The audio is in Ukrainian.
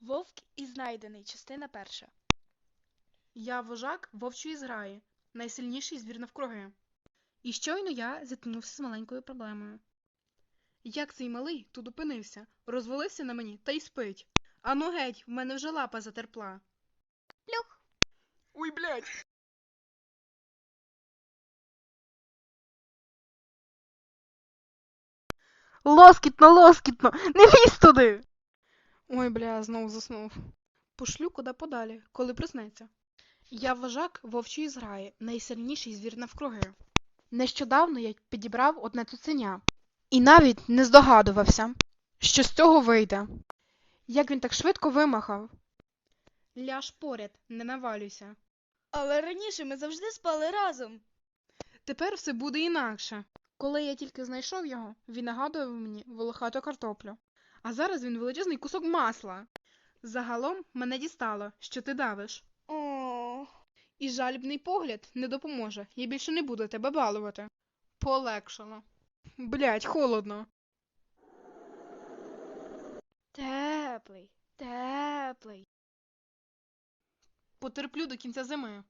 Вовк і знайдений, частина перша. Я вожак вовчої зграї, найсильніший звір навкруги. І щойно я зіткнувся з маленькою проблемою. Як цей малий тут опинився, розвалився на мені та й спить. Ану геть, в мене вже лапа затерпла. Плюх. Ой, блядь. Лоскітно, лоскітно, не лізь туди. Ой, бля, знову заснув. Пошлю куди подалі, коли приснеться. Я вожак вовчої зграї, найсильніший звір навкруги. Нещодавно я підібрав одне цуценя. І навіть не здогадувався, що з цього вийде. Як він так швидко вимахав. Ляж поряд, не навалюйся. Але раніше ми завжди спали разом. Тепер все буде інакше. Коли я тільки знайшов його, він нагадував мені волохату картоплю. А зараз він величезний кусок масла. Загалом мене дістало, що ти давиш. О, І жалібний погляд не допоможе. Я більше не буду тебе балувати. Полегшало. Блять, холодно. теплий, теплий. Потерплю до кінця зими.